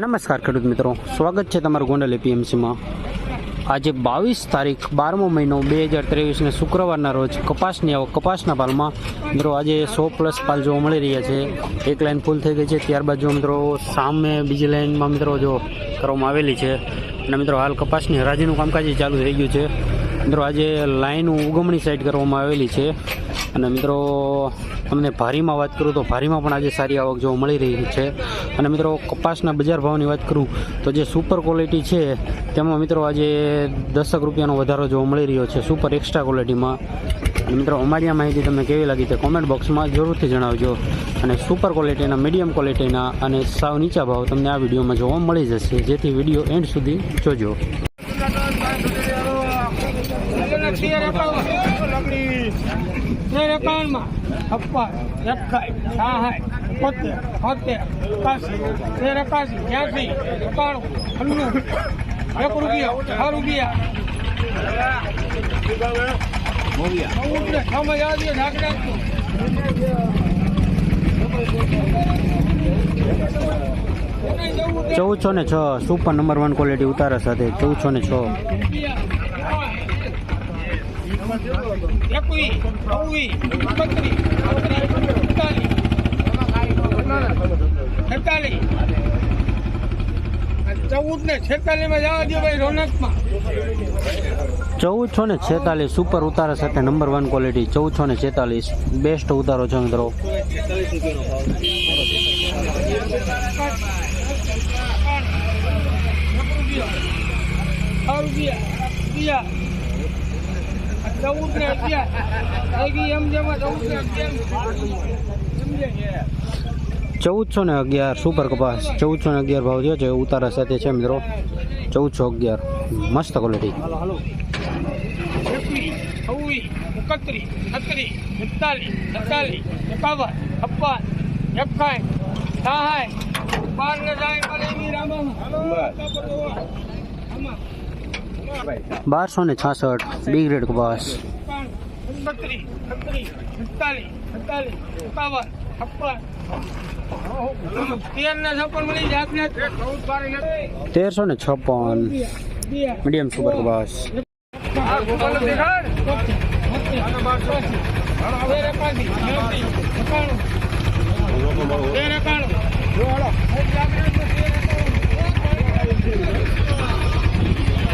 નમસ્કાર ખેડૂત મિત્રો. સ્વાગત છે તમારું ગોંડલ એપીએમસીમાં આજે બાવીસ તારીખ, બારમો મહિનો, બે હજાર ત્રેવીસને શુક્રવારના રોજ કપાસની આવક, કપાસના પાલમાં મિત્રો આજે સો પ્લસ પાલ જોવા મળી રહ્યા છે. એક લાઇન ફૂલ થઈ ગઈ છે. ત્યારબાદ જો મિત્રો સામે બીજી લાઈનમાં મિત્રો જો કરવામાં આવેલી છે. અને મિત્રો હાલ કપાસની હરાજીનું કામકાજ ચાલુ થઈ ગયું છે. મિત્રો આજે લાઇન ઉગમણી સાઈડ કરવામાં આવેલી છે. અને મિત્રો, તમને ભારીમાં વાત કરું તો ભારીમાં પણ આજે સારી આવક જોવા મળી રહી છે. અને મિત્રો, કપાસના બજાર ભાવની વાત કરું તો જે સુપર ક્વોલિટી છે, તેમાં મિત્રો આજે દસક રૂપિયાનો વધારો જોવા મળી રહ્યો છે સુપર એક્સ્ટ્રા ક્વોલિટીમાં મિત્રો, અમારી આ માહિતી તમને કેવી લાગી તે કોમેન્ટ બોક્સમાં જરૂરથી જણાવજો. અને સુપર ક્વોલિટીના મીડિયમ ક્વોલિટીના અને સાવ નીચા ભાવ તમને આ વિડીયોમાં જોવા મળી જશે. જેથી વીડિયો એન્ડ સુધી જોજો. એકાવનમાં છપ્પન એકાઈ સાહાઈ પોતેર હોતેર એકાસી તેર એકાસી ત્યાસી એકાણું અન્નું એક રૂપિયા છ રૂપિયા સમજ આવજો ચૌદસો ને છ સુપર નંબર વન ક્વોલિટી ઉતારા સાથે ચૌદસો ને છ. એકવીસ ચૌદ ને છેતાલીસમાં જવા દો ભાઈ રોનકમાં ચૌદસો ને છેતાલીસ સુપર ઉતારા સાથે નંબર વન ક્વોલિટી ચૌદ છો ને છેતાલીસ બેસ્ટ ઉતારો છે મિત્રો. રૂપિયા રૂપિયા ચૌદ ને અગિયાર એમ જેમાં ચૌદ ને અગિયાર ચૌદસો ને અગિયાર સુપર કપાસ. ચૌદસો ને અગિયાર ભાવ થયો છે ઉતારા સાથે છે મિત્રો. ચૌદસો અગિયાર. મસ્ત ક્વોલિટી એકત્રીસ છત્રીસ એકતાલીસ એકતાલીસ એકાવન છપ્પન એકાઈ સહાય બાર ને જાય બારસો ને છાસઠ બી ગ્રેડ કપાસ તેરસો ને છપ્પન મીડિયમ સુપર કપાસ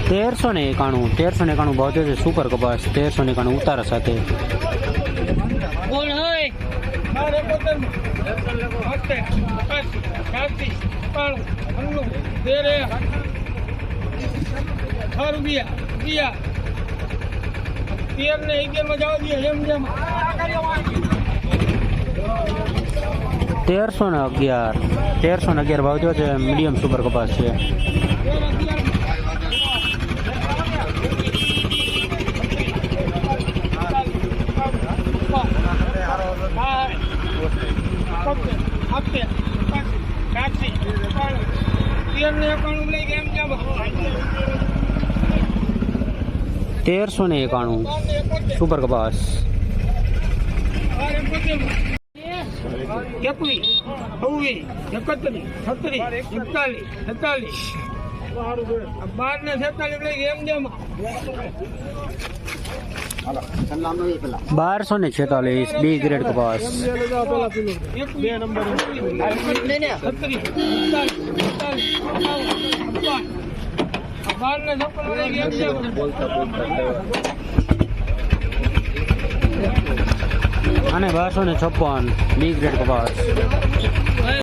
તેરસો ને એકાણું તેરસો ને એકાણું ભાવ થયો છે સુપર કપાસ તેરસો ને એકાણું ઉતારા સાથે. તેરસો ને અગિયાર તેરસો ને અગિયાર ભાવ થયો છે મીડિયમ સુપર કપાસ છે. તેરસો ને એકાણું. સુપર કપાસ. એકવીસ છવ્વીસ એકત્રીસ છત્રીસ એકતાલીસ છેતાલીસ બાર ને બારસો ને છેતાલીસ, બી ગ્રેડ કપાસ અને બારસો ને છપ્પન, બી ગ્રેડ કપાસ